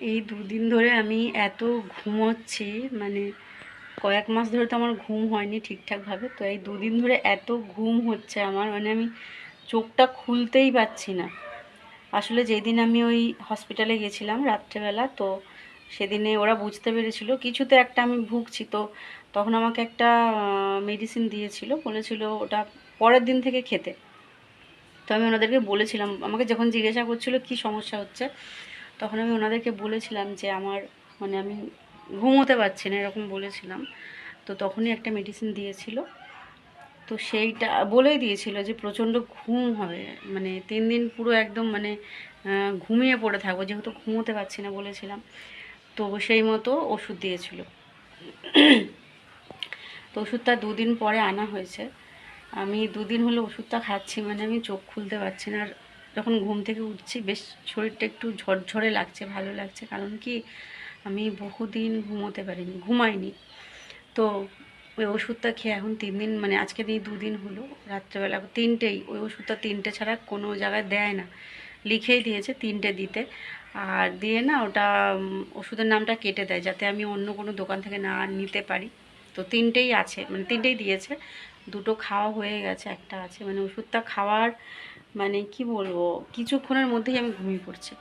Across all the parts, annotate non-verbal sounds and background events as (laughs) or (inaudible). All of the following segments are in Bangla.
এই দুদিন ধরে আমি এত ঘুমোচ্ছি মানে কয়েক মাস ধরে তো আমার ঘুম হয়নি ঠিকঠাকভাবে, তো এই দুদিন ধরে এত ঘুম হচ্ছে আমার মানে আমি চোখটা খুলতেই পারছি না। আসলে যেদিন আমি ওই হসপিটালে গেছিলাম রাত্রেবেলা, তো সেদিনে ওরা বুঝতে পেরেছিল, কিছুতে একটা আমি ভুগছি, তো তখন আমাকে একটা মেডিসিন দিয়েছিল, বলেছিল ওটা পরের দিন থেকে খেতে। তো আমি ওনাদেরকে বলেছিলাম, আমাকে যখন জিজ্ঞাসা করছিল কি সমস্যা হচ্ছে তখন আমি ওনাদেরকে বলেছিলাম যে আমার মানে আমি ঘুমোতে পারছি না, এরকম বলেছিলাম। তো তখনই একটা মেডিসিন দিয়েছিল। তো সেইটা বলেই দিয়েছিল যে প্রচণ্ড ঘুম হবে। মানে তিন দিন পুরো একদম মানে ঘুমিয়ে পড়ে থাকব। যেহেতু ঘুমোতে পারছি না বলেছিলাম। তো সেই মতো ওষুধ দিয়েছিল। তো ওষুধটা দুদিন পরে আনা হয়েছে। আমি দুদিন হলো ওষুধটা খাচ্ছি মানে আমি চোখ খুলতে পারছি না। আর যখন ঘুম থেকে উঠছি, বেশ শরীরটা একটু ঝরঝরে লাগছে, ভালো লাগছে। কারণ কি, আমি বহুদিন ঘুমোতে পারিনি, ঘুমাইনি। তো ওই ওষুধটা খেয়ে এখন তিন দিন মানে আজকে দিয়ে দুদিন হলো, রাত্রেবেলা তিনটেই, ওই ওষুধটা তিনটে ছাড়া কোনো জায়গায় দেয় না। লিখেই দিয়েছে তিনটে দিতে। আর দিয়ে না ওটা ওষুধের নামটা কেটে দেয়, যাতে আমি অন্য কোনো দোকান থেকে না নিতে পারি। তো তিনটেই আছে মানে তিনটেই দিয়েছে। দুটো খাওয়া হয়ে গেছে, একটা আছে। মানে ওষুধটা খাওয়ার মানে কি বলব, কিছুক্ষণের মধ্যেই আমি ঘুমিয়ে পড়ছি।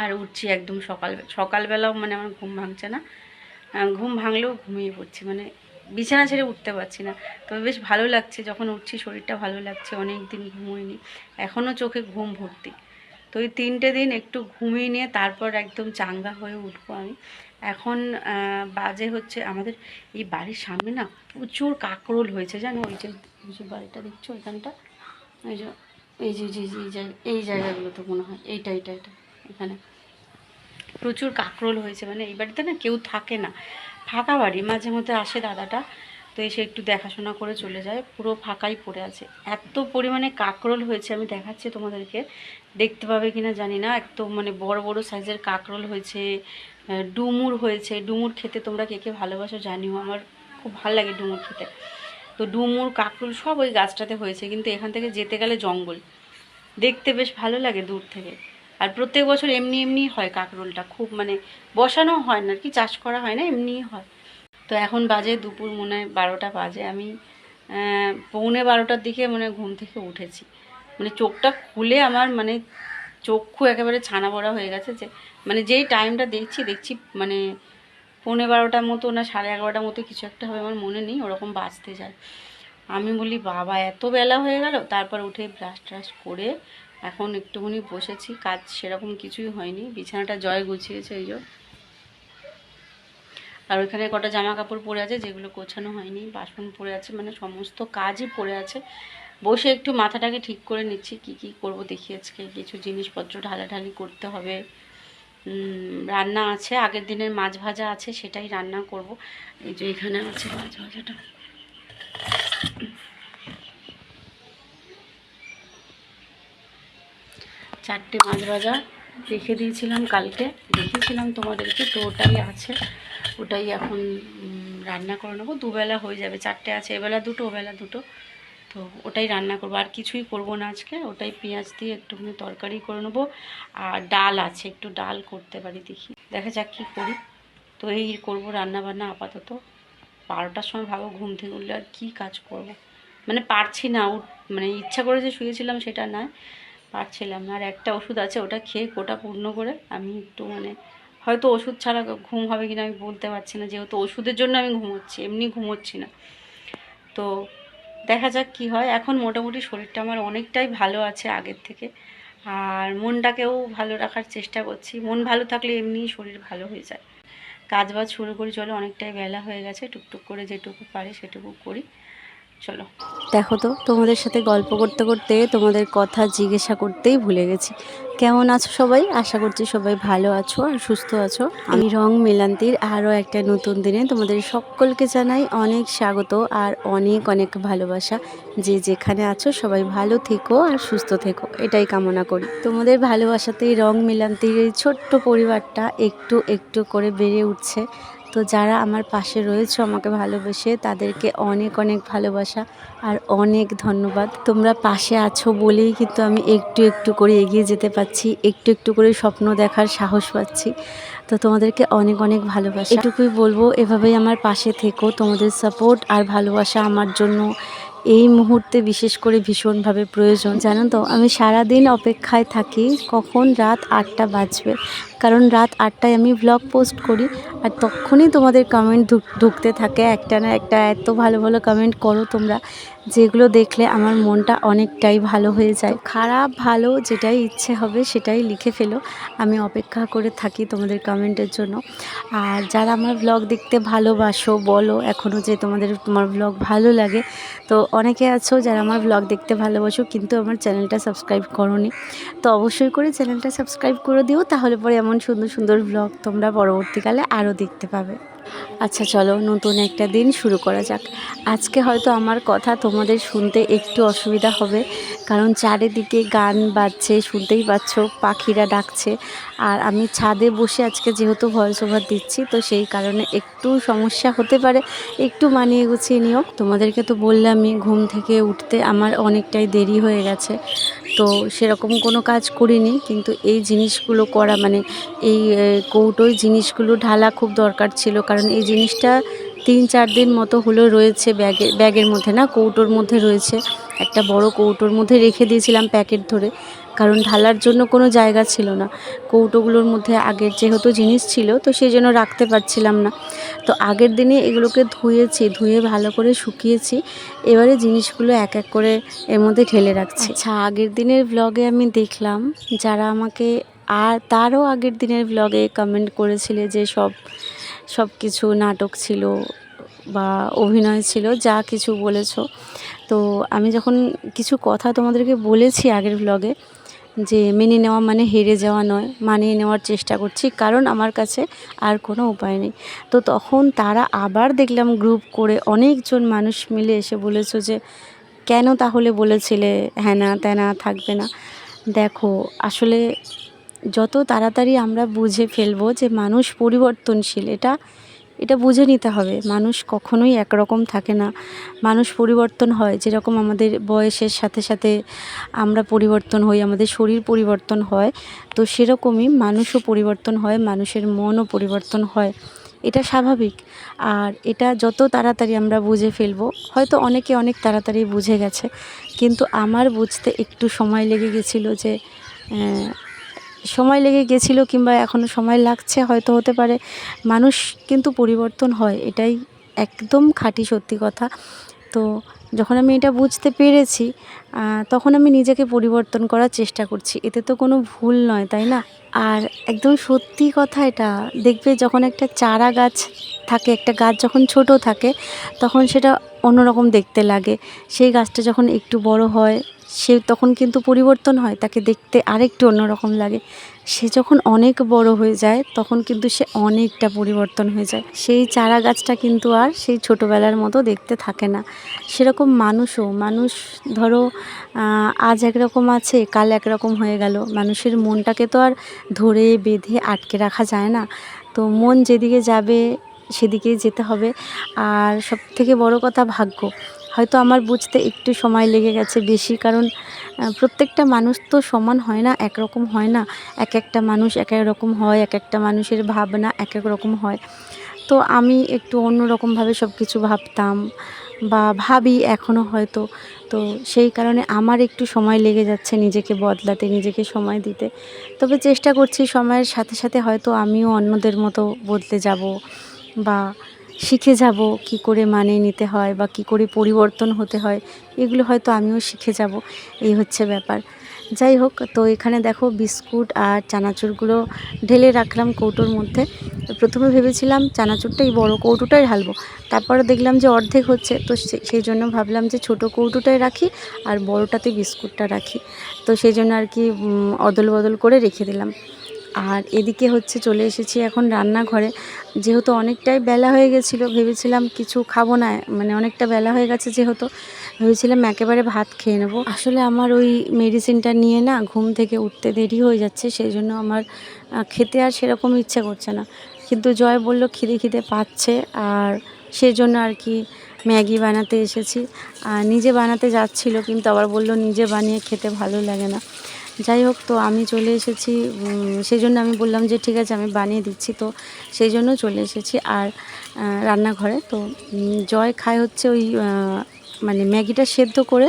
আর উঠছি একদম সকাল, সকালবেলাও মানে আমার ঘুম ভাঙছে না। ঘুম ভাঙলেও ঘুমিয়ে পড়ছি মানে বিছানা ছেড়ে উঠতে পারছি না। তবে বেশ ভালো লাগছে, যখন উঠছি শরীরটা ভালো লাগছে অনেক দিন ঘুমোইনি। এখনও চোখে ঘুম ভর্তি। তো ওই তিনটে দিন একটু ঘুমিয়ে নিয়ে তারপর একদম চাঙ্গা হয়ে উঠবো আমি। এখন বাজে হচ্ছে আমাদের এই বাড়ির সামনে না প্রচুর কাকরোল হয়েছে, জানো? ওই যে ওই যে বাড়িটা দেখছ, ওইখানটা? ওই যে এই যে যে এই জায়গা, এই জায়গাগুলো তো মনে হয়, এইটা এইটা এটা এখানে। প্রচুর কাকরোল হয়েছে মানে এই বাড়িতে না কেউ থাকে না। ফাঁকা বাড়ি, মাঝে মধ্যে আসে দাদাটা, তো এসে একটু দেখাশোনা করে চলে যায়, পুরো ফাঁকাই পড়ে আছে। এত পরিমাণে কাকরোল হয়েছে, আমি দেখাচ্ছি তোমাদেরকে, দেখতে পাবে কিনা জানি না একদম মানে বড় বড় সাইজের কাকরোল হয়েছে ডুমুর হয়েছে, ডুমুর খেতে তোমরা কে কে ভালোবাসো জানিও, আমার খুব ভালো লাগে ডুমুর খেতে। তো ডুমুর, কাকরোল সব ওই গাছটাতে হয়েছে, কিন্তু এখান থেকে যেতে গেলে জঙ্গল। দেখতে বেশ ভালো লাগে দূর থেকে। আর প্রত্যেক বছর এমনি এমনি হয় কাকরোলটা, খুব মানে বসানো হয় না, আর কি চাষ করা হয় না, এমনিই হয়। তো এখন বাজে দুপুর, মনে হয় বারোটা বাজে। আমি পৌনে বারোটার দিকে মানে ঘুম থেকে উঠেছি। মানে চোখটা খুলে আমার মানে চক্ষু একেবারে ছানা বড়া হয়ে গেছে যে মানে যেই টাইমটা দেখছি দেখছি মানে পৌনে বারোটার মতো না, সাড়ে এগারোটার মতো কিছু একটা হবে আমার মনে নেই, ওরকম বাঁচতে যায়। আমি বলি, বাবা, এত বেলা হয়ে গেল। তারপর উঠে ব্রাশ ট্রাশ করে এখন একটুখানি বসেছি, কাজ সেরকম কিছুই হয়নি। বিছানাটা জয় গুছিয়েছে এই যে। আর ওইখানে কটা জামা কাপড় পরে আছে, যেগুলো গোছানো হয়নি, বাসন পরে আছে মানে সমস্ত কাজই পরে আছে। বসে একটু মাথাটাকে ঠিক করে নিচ্ছি, কি কি করব দেখি আজকে। কিছু জিনিসপত্র ঢালাঢালি করতে হবে। রান্না আছে, আগের দিনের মাছ ভাজা আছে, সেটাই রান্না করব। এই যে এখানে আছে মাছ ভাজাটা। চারটে মাছ ভাজা রেখে দিয়েছিলাম কালকে। দেখেছিলাম তোমাদেরকে, তো ওটাই আছে। ওটাই এখন রান্না করে নেব। দুবেলা হয়ে যাবে, চারটে আছে, এবেলা দুটো, ওবেলা দুটো। তো ওটাই রান্না করব। আর কিছুই করব না আজকে। ওটাই পেঁয়াজ দিয়ে একটুখানি তরকারি করে নেব। আর ডাল আছে, একটু ডাল করতে পারি দেখি। দেখা যাক কী করি। তো এই করব রান্না বান্না আপাতত। বারোটার সময় ভাবো ঘুম থেকে উঠলে আর কী কাজ করব। মানে পারছি না মানে ইচ্ছা করে যে শুয়েছিলাম সেটা নয়। পারছিলাম না। আর একটা ওষুধ আছে, ওটা খেয়ে কোটা পূর্ণ করে আমি একটু মানে হয়তো ওষুধ ছাড়া ঘুম হবে কিনা আমি বলতে পারছি না। যেহেতু ওষুধের জন্য আমি ঘুমোচ্ছি, এমনি ঘুমোচ্ছি না। তো দেখা যাক কি হয়। এখন মোটামুটি শরীরটা আমার অনেকটাই ভালো আছে আগের থেকে। আর মনটাকেও ভালো রাখার চেষ্টা করছি। মন ভালো থাকলে এমনি শরীর ভালো হয়ে যায়। কাজ বাজ শুরু করি, চলো অনেকটাই বেলা হয়ে গেছে। টুকটুক করে যেটুকু পারি সেটুকু করি। চলো। দেখো তো, তোমাদের সাথে গল্প করতে করতে তোমাদের কথা জিজ্ঞাসা করতেই ভুলে গেছি। কেমন আছো সবাই? আশা করছি সবাই ভালো আছো আর সুস্থ আছো। আমি রং মেলান্তির আরও একটা নতুন দিনে তোমাদের সকলকে জানাই অনেক স্বাগত আর অনেক অনেক ভালোবাসা। যে যেখানে আছো সবাই ভালো থেকো আর সুস্থ থেকো, এটাই কামনা করি। তোমাদের ভালোবাসাতেই রং মেলান্তির এই ছোট্ট পরিবারটা একটু একটু করে বেড়ে উঠছে। তো যারা আমার পাশে রয়েছে, আমাকে ভালোবেসে তাদেরকে অনেক অনেক ভালোবাসা আর অনেক ধন্যবাদ। তোমরা পাশে আছো বলেই কিন্তু আমি একটু একটু করে এগিয়ে যেতে পারছি, একটু একটু করে স্বপ্ন দেখার সাহস পাচ্ছি। তো তোমাদেরকে অনেক অনেক ভালোবাসা। এটুকুই বলব, এভাবেই আমার পাশে থেকো। তোমাদের সাপোর্ট আর ভালোবাসা আমার জন্য এই মুহূর্তে বিশেষ করে ভীষণভাবে প্রয়োজন। জানো তো, আমি সারা দিন অপেক্ষায় থাকি কখন রাত আটটা বাজবে। কারণ রাত আটটায় আমি ভ্লগ পোস্ট করি আর তখনই তোমাদের কমেন্ট ঢুকতে থাকে একটা না একটা। এত ভালো ভালো কমেন্ট করো তোমরা, যেগুলো দেখলে আমার মনটা অনেকটাই ভালো হয়ে যায়। খারাপ ভালো যেটাই ইচ্ছে হবে সেটাই লিখে ফেলো। আমি অপেক্ষা করে থাকি তোমাদের কমেন্টের জন্য। আর যারা আমার ব্লগ দেখতে ভালোবাসো, বলো এখনও যে তোমাদের, তোমার ব্লগ ভালো লাগে, তো অনেকে আছো যারা আমার ব্লগ দেখতে ভালোবাসো, কিন্তু আমার চ্যানেলটা সাবস্ক্রাইব করোনি। তো অবশ্যই করে চ্যানেলটা সাবস্ক্রাইব করে দিও, তাহলে পরে এমন সুন্দর সুন্দর ব্লগ তোমরা পরবর্তীকালে আরও দেখতে পাবে। আচ্ছা চলো নতুন একটা দিন শুরু করা যাক। আজকে হয়তো আমার কথা তোমাদের শুনতে একটু অসুবিধা হবে, কারণ চারিদিকে গান বাজছে, শুনতেই পাচ্ছ পাখিরা ডাকছে। আর আমি ছাদে বসে আজকে যেহেতু ভয়েস ওভার দিচ্ছি, তো সেই কারণে একটু সমস্যা হতে পারে, একটু মানিয়ে গুছিয়ে নিও। তোমাদেরকে তো বললামই, ঘুম থেকে উঠতে আমার অনেকটাই দেরি হয়ে গেছে। তো সেরকম কোনো কাজ করিনি, কিন্তু এই জিনিসগুলো করা মানে এই কৌটোয় জিনিসগুলো ঢালা খুব দরকার ছিল, কারণ এই জিনিসটা তিন চার দিন মতো হলো রয়েছে ব্যাগে, ব্যাগের মধ্যে না, কৌটোর মধ্যে রয়েছে। একটা বড় কৌটোর মধ্যে রেখে দিয়েছিলাম প্যাকেট ধরে। কারণ ঢালার জন্য কোনো জায়গা ছিল না। কৌটোগুলোর মধ্যে আগের যেহেতু জিনিস ছিল, তো সেই জন্য রাখতে পারছিলাম না। তো আগের দিনে এগুলোকে ধুয়েছি, ধুয়ে ভালো করে শুকিয়েছি। এবারে জিনিসগুলো এক এক করে এর মধ্যে ঢেলে রাখছি। আচ্ছা আগের দিনের ব্লগে আমি দেখলাম, যারা আমাকে আর তারও আগের দিনের ব্লগে কমেন্ট করেছিলে যে সব সব কিছু নাটক ছিল বা অভিনয় ছিল, যা কিছু বলেছ। তো আমি যখন কিছু কথা তোমাদেরকে বলেছি আগের ব্লগে যে মেনে নেওয়া মানে হেরে যাওয়া নয়, মানিয়ে নেওয়ার চেষ্টা করছি, কারণ আমার কাছে আর কোনো উপায় নেই। তো তখন তারা আবার দেখলাম গ্রুপ করে অনেকজন মানুষ মিলে এসে বলেছ যে, কেন তাহলে বলেছিলে হ্যাঁ না ত্যানা থাকবে না? দেখো, আসলে যত তাড়াতাড়ি আমরা বুঝে ফেলব যে মানুষ পরিবর্তনশীল, এটা এটা বুঝে নিতে হবে। মানুষ কখনোই একরকম থাকে না। মানুষ পরিবর্তন হয়। যেরকম আমাদের বয়সের সাথে সাথে আমরা পরিবর্তন হই, আমাদের শরীর পরিবর্তন হয়, তো সেরকমই মানুষও পরিবর্তন হয়, মানুষের মনও পরিবর্তন হয়। এটা স্বাভাবিক। আর এটা যত তাড়াতাড়ি আমরা বুঝে ফেলব, হয়তো অনেকে অনেক তাড়াতাড়ি বুঝে গেছে, কিন্তু আমার বুঝতে একটু সময় লেগে গেছিল যে সময় লেগে গেছিল কিংবা এখনও সময় লাগছে, হয়তো হতে পারে। মানুষ কিন্তু পরিবর্তন হয়, এটাই একদম খাঁটি সত্যি কথা। তো যখন আমি এটা বুঝতে পেরেছি তখন আমি নিজেকে পরিবর্তন করার চেষ্টা করছি। এতে তো কোনো ভুল নয়, তাই না? আর একদম সত্যি কথা এটা, দেখবে যখন একটা চারা গাছ থাকে, একটা গাছ যখন ছোট থাকে, তখন সেটা অন্যরকম দেখতে লাগে। সেই গাছটা যখন একটু বড় হয়, সে তখন কিন্তু পরিবর্তন হয়, তাকে দেখতে আরেকটু অন্যরকম লাগে। সে যখন অনেক বড় হয়ে যায়, তখন কিন্তু সে অনেকটা পরিবর্তন হয়ে যায়। সেই চারা গাছটা কিন্তু আর সেই ছোটোবেলার মতো দেখতে থাকে না। সেরকম মানুষও, মানুষ ধরো আজ একরকম আছে, কাল একরকম হয়ে গেল। মানুষের মনটাকে তো আর ধরে, বেঁধে, আটকে রাখা যায় না। তো মন যেদিকে যাবে সেদিকেই যেতে হবে। আর সব থেকে বড় কথা ভাগ্য। হয়তো আমার বুঝতে একটু সময় লেগে গেছে বেশি, কারণ প্রত্যেকটা মানুষ তো সমান হয় না, একরকম হয় না। এক একটা মানুষ এক এক রকম হয়, এক একটা মানুষের ভাবনা এক এক রকম হয়। তো আমি একটু অন্য রকমভাবে সব কিছু ভাবতাম বা ভাবি এখনও হয়তো। তো সেই কারণে আমার একটু সময় লেগে যাচ্ছে নিজেকে বদলাতে, নিজেকে সময় দিতে। তবে চেষ্টা করছি সময়ের সাথে সাথে হয়তো আমিও অন্যদের মতো বদলে যাব। বা শিখে যাব, কি করে মানিয়ে নিতে হয় বা কি করে পরিবর্তন হতে হয়, এগুলো হয়তো আমিও শিখে যাব, এই হচ্ছে ব্যাপার। যাই হোক, তো এখানে দেখো বিস্কুট আর চানাচুরগুলো ঢেলে রাখলাম কৌটোর মধ্যে। প্রথমে ভেবেছিলাম চানাচুরটাই বড় কৌটোটাই ঢালবো, তারপরে দেখলাম যে অর্ধেক হচ্ছে, তো সেই জন্য ভাবলাম যে ছোট কৌটোটাই রাখি আর বড়টাতে বিস্কুটটা রাখি। তো সেই জন্য আর কি অদল বদল করে রেখে দিলাম। আর এদিকে হচ্ছে চলে এসেছি এখন রান্নাঘরে। যেহেতু অনেকটাই বেলা হয়ে গেছিল, ভেবেছিলাম কিছু খাব না মানে অনেকটা বেলা হয়ে গেছে যেহেতু। ভেবেছিলাম একেবারে ভাত খেয়ে নেব। আসলে আমার ওই মেডিসিনটা নিয়ে না ঘুম থেকে উঠতে দেরি হয়ে যাচ্ছে, সেই জন্য আমার খেতে আর সেরকম ইচ্ছে করছে না। কিন্তু জয় বলল খিদে খিদে পাচ্ছে, আর সেই জন্য আর কি ম্যাগি বানাতে এসেছি। আর নিজে বানাতে যাচ্ছিল, কিন্তু আবার বলল নিজে বানিয়ে খেতে ভালো লাগে না। যাই হোক, তো আমি চলে এসেছি সেই জন্য আমি বললাম যে ঠিক আছে, আমি বানিয়ে দিচ্ছি, তো সেই জন্য চলে এসেছি। আর রান্নাঘরে, তো জয় খায় হচ্ছে ওই মানে ম্যাগিটা সেদ্ধ করে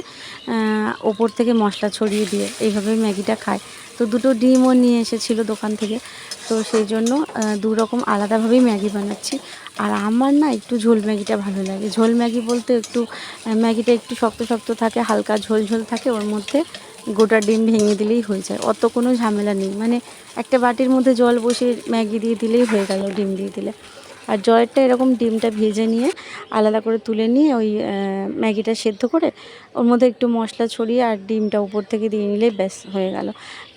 ওপর থেকে মশলা ছড়িয়ে দিয়ে এইভাবে ম্যাগিটা খায়। তো দুটো ডিমও নিয়ে এসেছিল দোকান থেকে, তো সেই জন্য দু রকম আলাদাভাবেই ম্যাগি বানাচ্ছি। আর আমার না একটু ঝোল ম্যাগিটা ভালো লাগে। ঝোল ম্যাগি বলতে একটু ম্যাগিটা একটু শক্ত শক্ত থাকে, হালকা ঝোল ঝোল থাকে, ওর মধ্যে গোটা ডিম ভেঙে দিলেই হয়ে যায়। অত কোনো ঝামেলা নেই। মানে একটা বাটির মধ্যে জল বসিয়ে ম্যাগি দিয়ে দিলেই হয়ে গেল, ডিম দিয়ে দিলে। আর জয়েরটা এরকম ডিমটা ভেজে নিয়ে আলাদা করে তুলে নিয়ে ওই ম্যাগিটা সেদ্ধ করে ওর মধ্যে একটু মশলা ছড়িয়ে আর ডিমটা উপর থেকে দিয়ে নিলেই ব্যাস হয়ে গেল।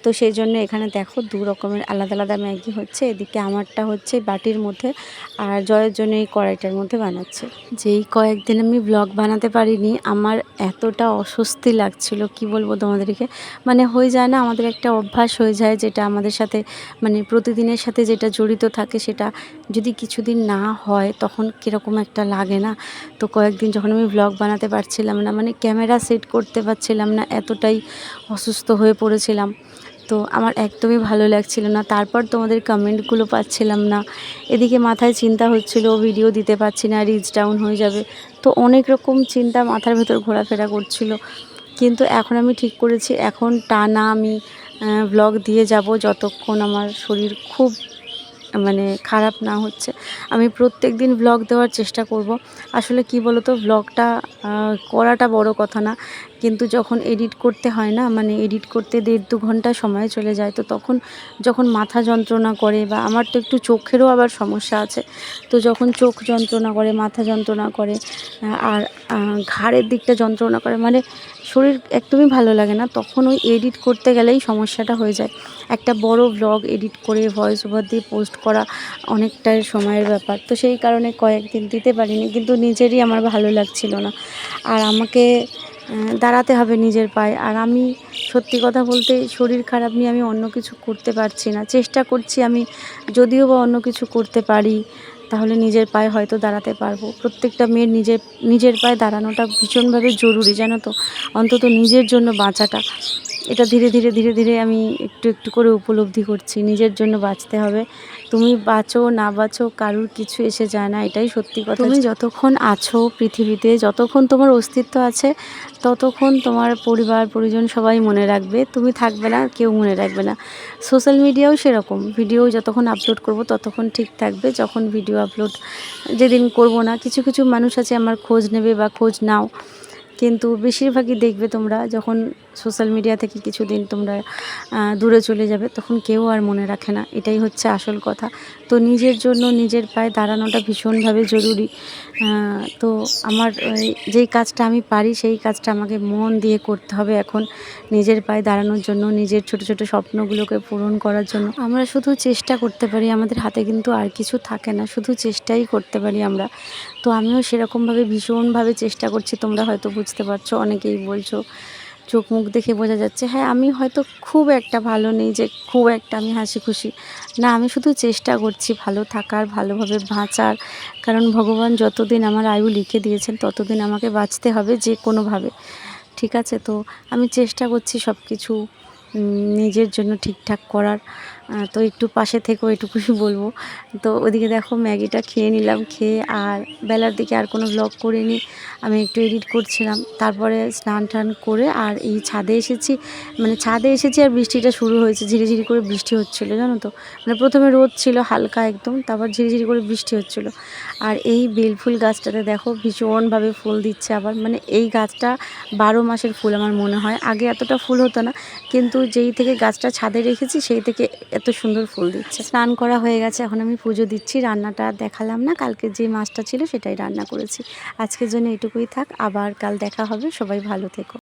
তো সেই জন্য এখানে দেখো দু রকমের আলাদা আলাদা ম্যাগি হচ্ছে। এদিকে আমারটা হচ্ছে বাটির মধ্যে আর জয়ের জন্য এই কড়াইটার মধ্যে বানাচ্ছে। যেই কয়েকদিন আমি ব্লগ বানাতে পারিনি, আমার এতটা অস্বস্তি লাগছিল, কি বলব তোমাদেরকে? মানে হয়ে যায় না, আমাদের একটা অভ্যাস হয়ে যায় যেটা আমাদের সাথে মানে প্রতিদিনের সাথে যেটা জড়িত থাকে সেটা যদি কিছুদিন না হয় তখন কীরকম একটা লাগে না? তো কয়েকদিন যখন আমি ব্লগ বানাতে পারছিলাম না মানে ক্যামেরা সেট করতে পারছিলাম না, এতটাই অসুস্থ হয়ে পড়েছিলাম। তো আমার একদমই ভালো লাগছিল না। তারপর তোমাদের কমেন্টগুলো পাচ্ছিলাম না। এদিকে মাথায় চিন্তা হচ্ছিল ভিডিও দিতে পারছি না রিচ ডাউন হয়ে যাবে। তো অনেক রকম চিন্তা মাথার ভেতর ঘোরাফেরা করছিল। কিন্তু এখন আমি ঠিক করেছি। এখন টানা আমি ব্লগ দিয়ে যাব যতক্ষণ আমার শরীর খুব মানে খারাপ না হচ্ছে। আমি প্রত্যেক দিন ব্লগ দেওয়ার চেষ্টা করব। আসলে কি বলো তো ব্লগটা করাটা বড় কথা না। কিন্তু যখন এডিট করতে হয় না মানে এডিট করতে দেড় দু ঘণ্টা সময় চলে যায়, তো তখন যখন মাথা যন্ত্রণা করে বা আমার তো একটু চোখেরও আবার সমস্যা আছে, তো যখন চোখ যন্ত্রণা করে, মাথা যন্ত্রণা করে আর ঘাড়ের দিকটা যন্ত্রণা করে মানে শরীর একদমই ভালো লাগে না, তখন ওই এডিট করতে গেলেই সমস্যাটা হয়ে যায়। একটা বড় ব্লগ এডিট করে ভয়েস ওভার দিয়ে পোস্ট করা অনেকটাই সময়ের ব্যাপার। তো সেই কারণে কয়েকদিন দিতে পারিনি, কিন্তু নিজেরই আমার ভালো লাগছিল না। আর আমাকে দাঁড়াতে হবে নিজের পায়ে। আর আমি সত্যি কথা বলতে শরীর খারাপ নিয়ে আমি অন্য কিছু করতে পারছি না। চেষ্টা করছি আমি যদিও বা অন্য কিছু করতে পারি, তাহলে নিজের পায়ে হয়তো দাঁড়াতে পারব। প্রত্যেকটা মেয়ের নিজের নিজের পায়ে দাঁড়ানোটা ভীষণভাবে জরুরি, জানো তো? অন্তত নিজের জন্য বাঁচাটা। এটা ধীরে ধীরে ধীরে ধীরে আমি একটু একটু করে উপলব্ধি করছি। নিজের জন্য বাঁচতে হবে। তুমি বাঁচো না বাঁচো কারুর কিছু এসে যায় না এটাই সত্যি কথা। তুমি যতক্ষণ আছো পৃথিবীতে যতক্ষণ তোমার অস্তিত্ব আছে ততক্ষণ তোমার পরিবার পরিজন সবাই মনে রাখবে। তুমি থাকবে না কেউ মনে রাখবে না। সোশ্যাল মিডিয়াও সেরকম। ভিডিও যতক্ষণ আপলোড করব ততক্ষণ ঠিক থাকবে। যখন ভিডিও আপলোড যেদিন করব না কিছু কিছু মানুষ আছে আমার খোঁজ নেবে বা খোঁজ নাও। কিন্তু বেশিরভাগই দেখবে তোমরা যখন সোশ্যাল মিডিয়া থেকে কিছুদিন তোমরা দূরে চলে যাবে, তখন কেউ আর মনে রাখে না। এটাই হচ্ছে আসল কথা। তো নিজের জন্য নিজের পায়ে দাঁড়ানোটা ভীষণভাবে জরুরি। তো আমার যেই কাজটা আমি পারি, সেই কাজটা আমাকে মন দিয়ে করতে হবে এখন নিজের পায়ে দাঁড়ানোর জন্য, নিজের ছোট ছোট স্বপ্নগুলোকে পূরণ করার জন্য। আমরা শুধু চেষ্টা করতে পারি, আমাদের হাতে কিন্তু আর কিছু থাকে না, শুধু চেষ্টাই করতে পারি আমরা। তো আমিও সেরকমভাবে ভীষণভাবে চেষ্টা করছি, তোমরা হয়তো বুঝতে পারছ, অনেকেই বলছো। চোখ মুখ দেখে বোঝা যাচ্ছে হ্যাঁ আমি হয়তো খুব একটা ভালো নেই যে খুব একটা আমি হাসি খুশি না, আমি শুধু চেষ্টা করছি ভালো থাকার, ভালোভাবে বাঁচার। কারণ ভগবান যতদিন আমার আয়ু লিখে দিয়েছেন, ততদিন আমাকে বাঁচতে হবে যে কোনোভাবে। ঠিক আছে? তো আমি চেষ্টা করছি সব কিছু নিজের জন্য ঠিকঠাক করার। তো একটু পাশে থেকেও এটুকুই (laughs) বলব। তো ওদিকে দেখো ম্যাগিটা খেয়ে নিলাম, খেয়ে আর বেলার দিকে আর কোনো ব্লগ করিনি। আমি একটু এডিট করছিলাম। তারপরে স্নান টান করে আর এই ছাদে এসেছি। মানে ছাদে এসেছি আর বৃষ্টিটা শুরু হয়েছে। ঝিরিঝিরি করে বৃষ্টি হচ্ছিল, জানো তো? মানে প্রথমে রোদ ছিল হালকা একদম, তারপর ঝিরিঝিরি করে বৃষ্টি হচ্ছিল। আর এই বেলফুল গাছটাতে দেখো ভীষণভাবে ফুল দিচ্ছে আবার। মানে এই গাছটা বারো মাসের ফুল আমার মনে হয়। আগে এতটা ফুল হতো না, কিন্তু যেই থেকে গাছটা ছাদে রেখেছি, সেই থেকে এত সুন্দর ফুল দিচ্ছে। স্নান করা হয়ে গেছে, এখন আমি পুজো দিচ্ছি, রান্নাটা দেখালাম না, কালকে যে মাছটা ছিল সেটাই রান্না করেছি। আজকের জন্য এটুকুই থাক, আবার কাল দেখা হবে, সবাই ভালো থেকো।